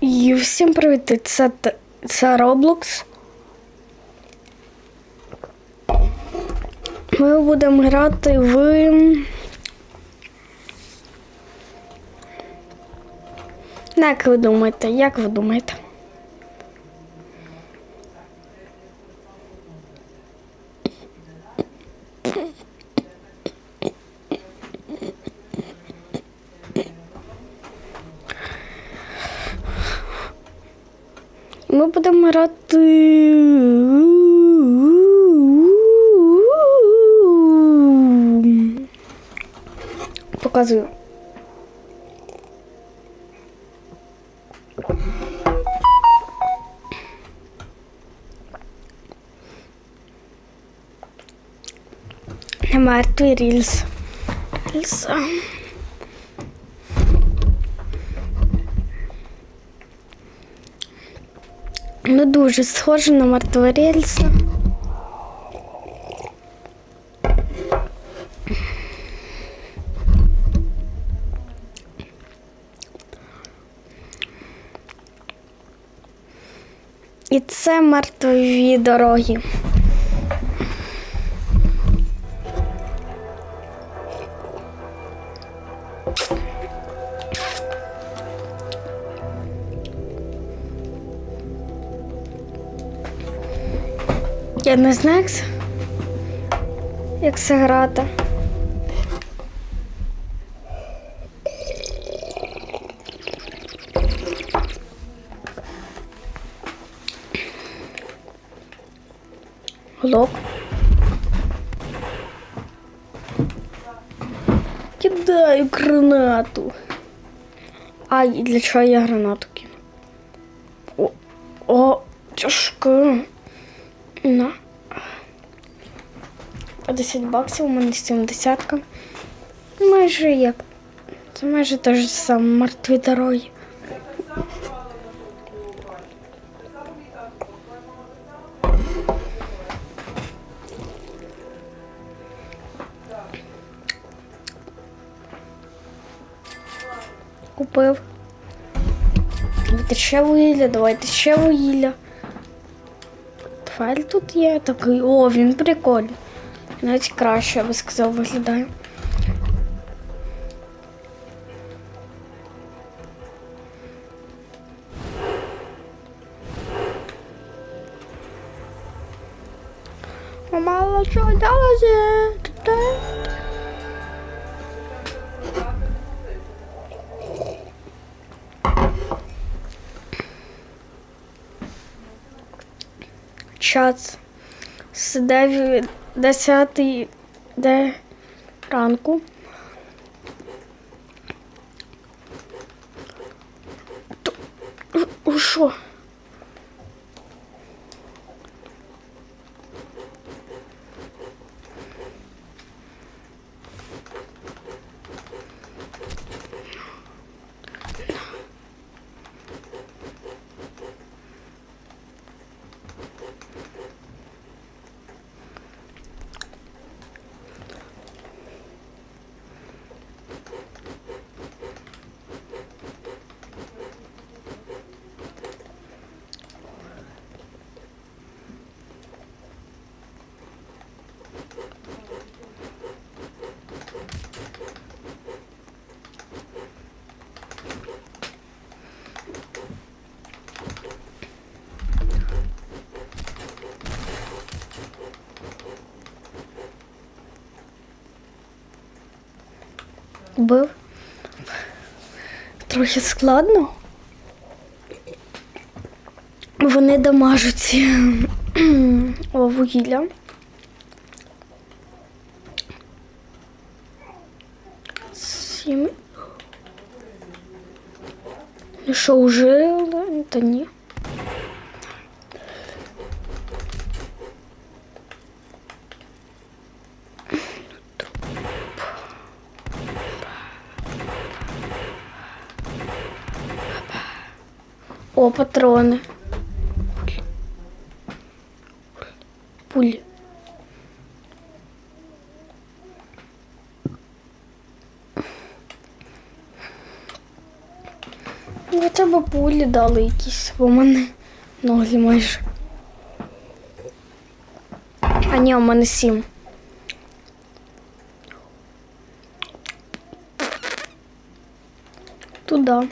І всім привіт! Це, це Roblox. Ми будемо грати в. Як ви думаєте? Як ви думаєте? Показую. Мертвий рільс. Рільс. Ну дуже схоже на мертве рельса. І це мертві дороги. Я не знаю, як це, грати. Глок. Кидаю гранату. Ай, для чого я гранату кину? О, о, тяжко. На. 50 баксів, у мене 70. Майже як. Це майже те ж саме мертві дороги. Купив. Давайте ще вугілля, давайте ще вугілля. Файл тут є такий. О, він прикольний. Навіть краще, я би сказав, виглядає. Мама, що далося? Час з 9, 10 де ранку. То- о, Що? Бив. Трохи складно. Вони дамажуть о, вугілля. Сім. Що, вже? Та ні. О, патрони. Пулі. Ну, Хоча б пулі дали якісь, бо в мене ноги майже. А ні, у мене сім. Туди.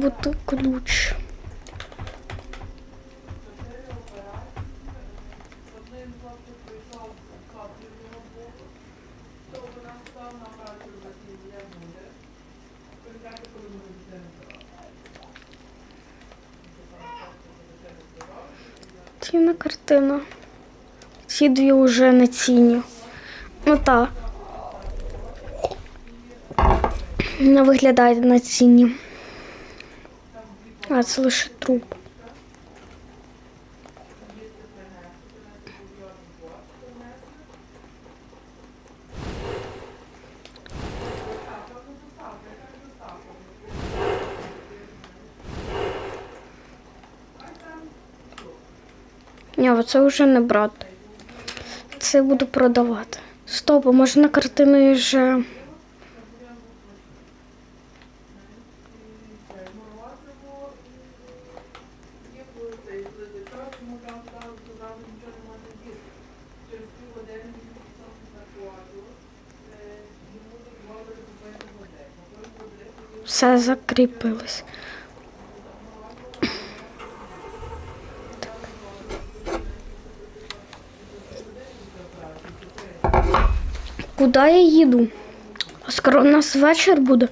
Це ключ. Цінна картина. Ці дві вже не цінні. Ну так. Не виглядають на цінні. А це лише труп. Ні, оце вже не брати. Це буду продавати. Стоп, а може на картини вже. Все закріпилось. Куди я їду? Скоро у нас вечір буде.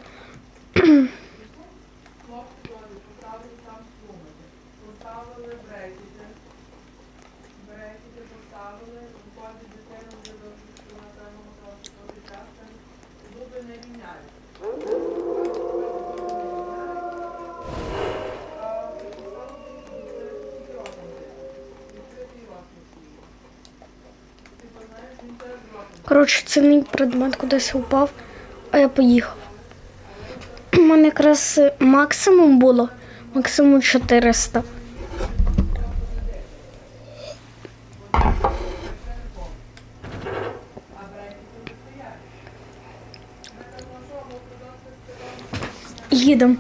Це предмет кудись упав, а я поїхав. У мене якраз максимум було. Максимум 400. Їдемо.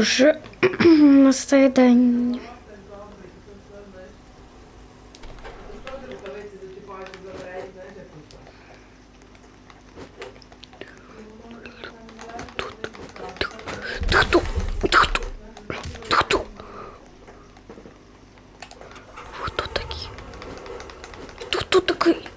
Все на настає день. Ти хто? Ти хто? Ти хто? Ви хто такі? Ти хто такий?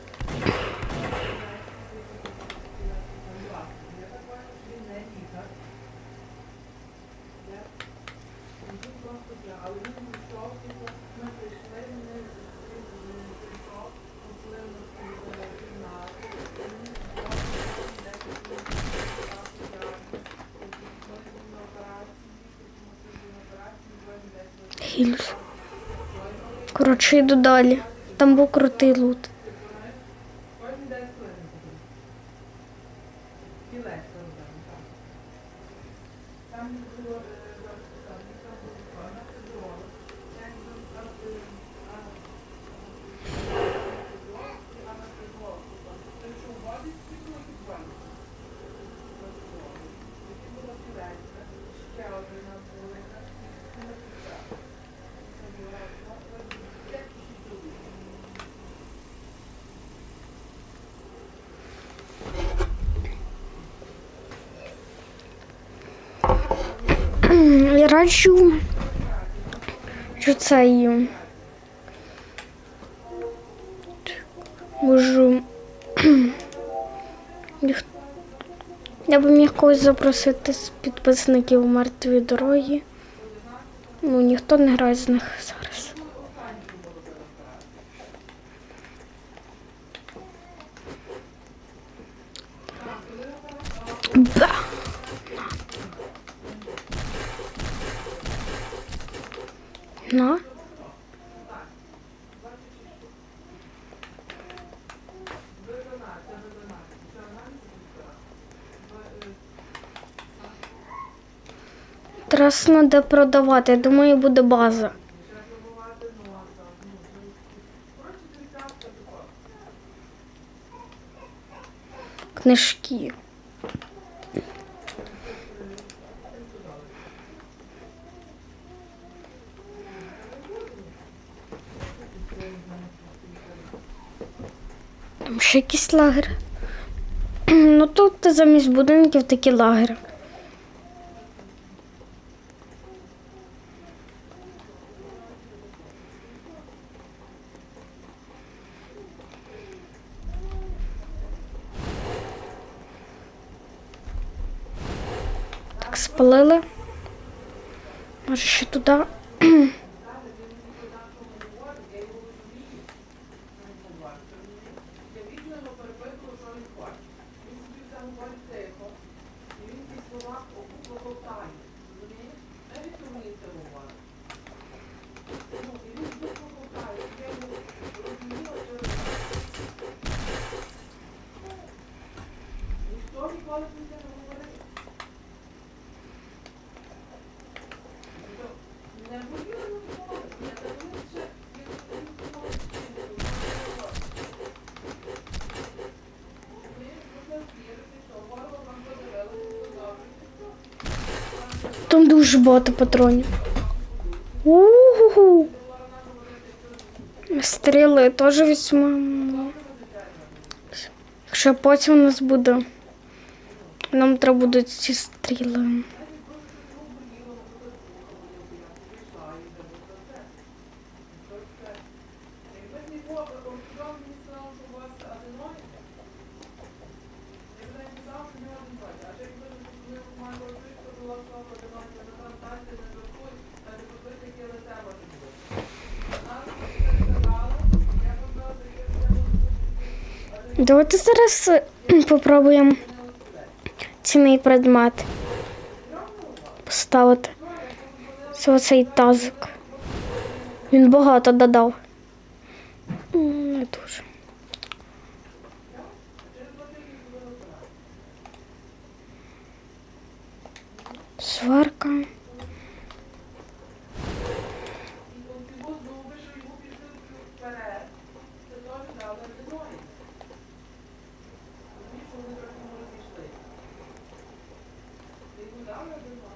Гільз. Коротше, йду далі. Там був крутий лут. трачу цей. Можу. Я би міг когось запросити з підписників мертві дороги. Ну ніхто не грає з них зараз. Да! Аналіз Зараз треба продавати. Я думаю, буде база. Ще пробувати носа. Ну, ну, коротше, тридцятка така. Книжки. Там ще якийсь лагер. Ну тут замість будинків такі лагери. Так, спалили. Може ще туди. Я відмінно перепитую, що він хоче. Він собі це говорить тихо, і він ці слова клопотає. Розумієш? Навіть вміє це говорить. Ну, і він тут клопотає. Я йому розуміла через Ніхто ніколи про це не говорив. Тобто, Не говорили ніколи. Я не думаю, що він ніколи не говорив. Там дуже багато патронів. У-ху-ху. Стріли теж візьмемо. Якщо потім у нас буде. Нам треба будуть ці стріли. Якби не було, Орфіон мені сказав, що у вас аденоїди. Я б навіть казав, що не аденоїди. А ще якби ми мали орфішку, то була слово аденоїди, на трансляції не друкуй, та не подивись, яке лице може бути. Нас переказали, я казала, що є все Давайте зараз е, попробуємо цінний предмет поставити. Це оцей тазик. Він багато додав. М, Не дуже. Сварка. І от його зуби, що його пішли вперед, це теж дали аденоїди. Розумієш, що вони трохи не розійшли. Ти йому дали аденоїди?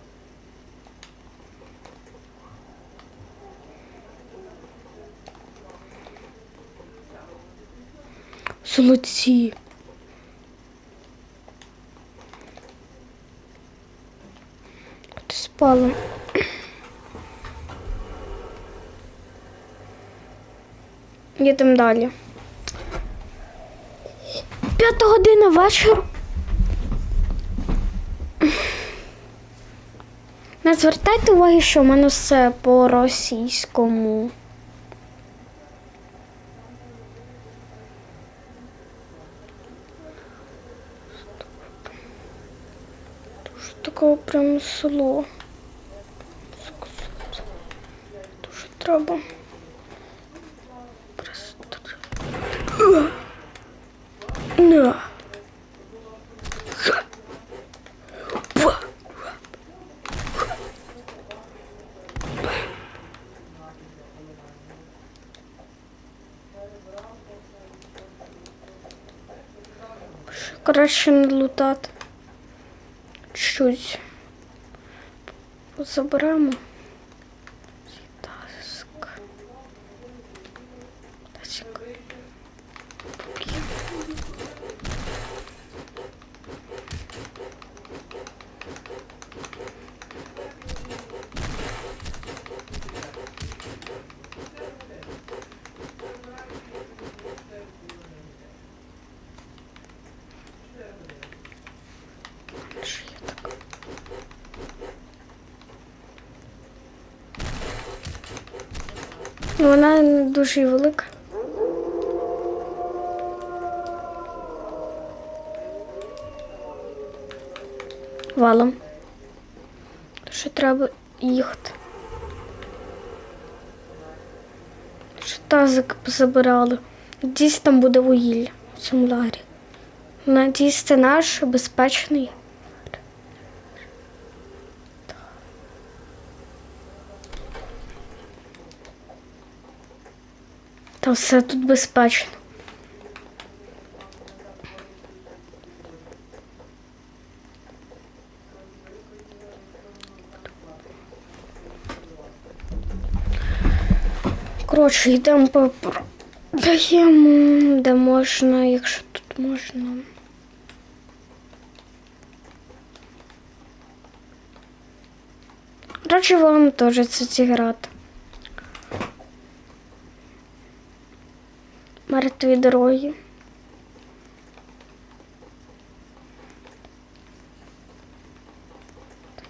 Золоті. Куди спали? Їдемо далі. П'ята година вечора. Не звертайте уваги, що в мене все по-російському. Дуже прям село. Дуже треба. Просто. На. Краще не лутати. Чуть. Заберемо. Таск. Таск. Що я так? Вона не дуже велика. Валом. Що треба їхати. Що тазик позабирали. Надіюсь, там буде вугілля в цьому лагері. Надіюсь, це наш безпечний. Все тут безпечно. Коротше, йдемо по де можна, якщо тут можна. Коротше, вам теж це зіграти. Мертві дороги.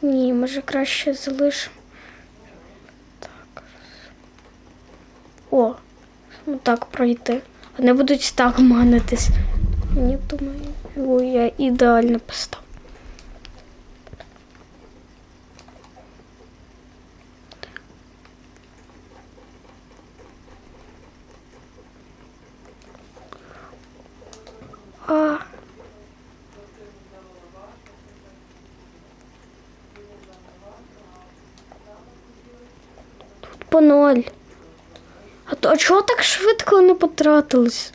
Ні, може краще залишимо. Так. О, ну так пройти. Вони будуть так манитись. Ні, думаю, ой, я ідеально постав. А. Тут по ноль. А то а чого так швидко не потратилось?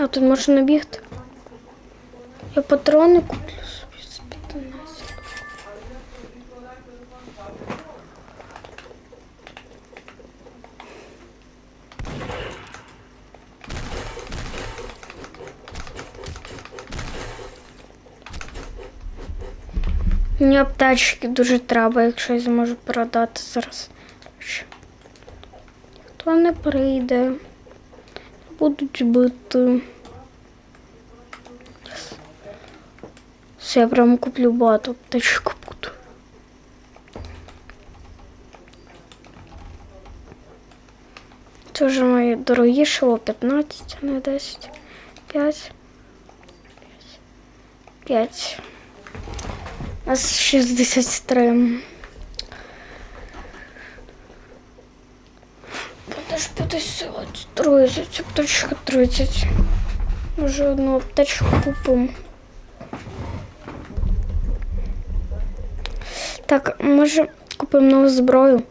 А тут можна бігти. Я патрони куплю собі з 15. Мені аптечки дуже треба, якщо я зможу продати зараз. Ніхто не прийде. Будуть бити. Все, я прям куплю багато аптечку буду. Це вже моє дорогіше, о 15, а не 10. 5. 5. У нас 63. Подож 50, 30, аптечка 30. Може одну аптечку купимо. Так, може купимо нову зброю.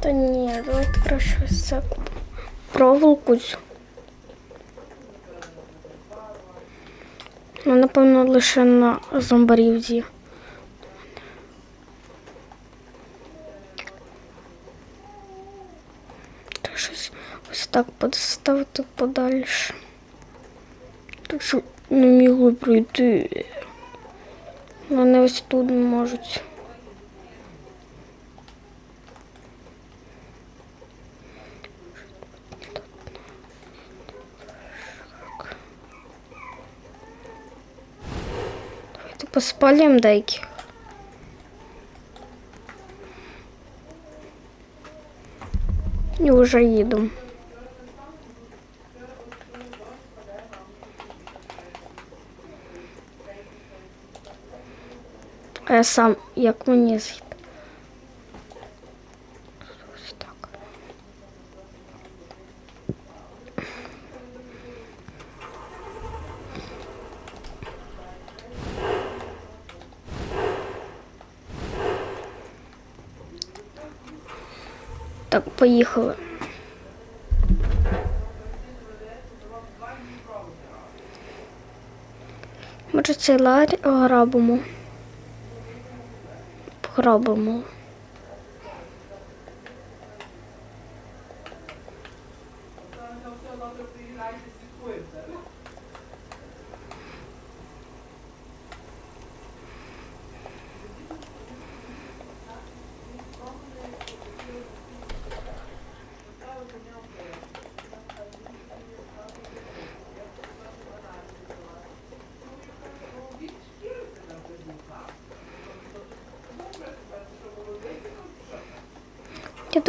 Та ні, давайте краще купимо. Проволоку. Ну, напевно, лише на зомбарів з'їв. Так щось ось так поставити подальше. Так що не мігло пройти. Вони ось тут не можуть. Поспалим деяких. І вже їду. А я сам як мені з'їду. Так, поїхали. Може цей ларь грабимо. Пограбимо.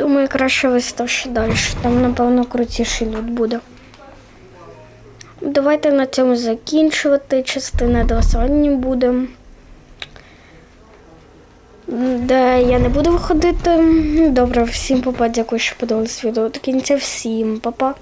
Думаю, краще виставши далі. Там, напевно, крутіший лут буде. Давайте на цьому закінчувати. Частина до сьогодні буде. Де я не буду виходити. Добре, всім папа, дякую, що подивилися відео до кінця. Всім папа.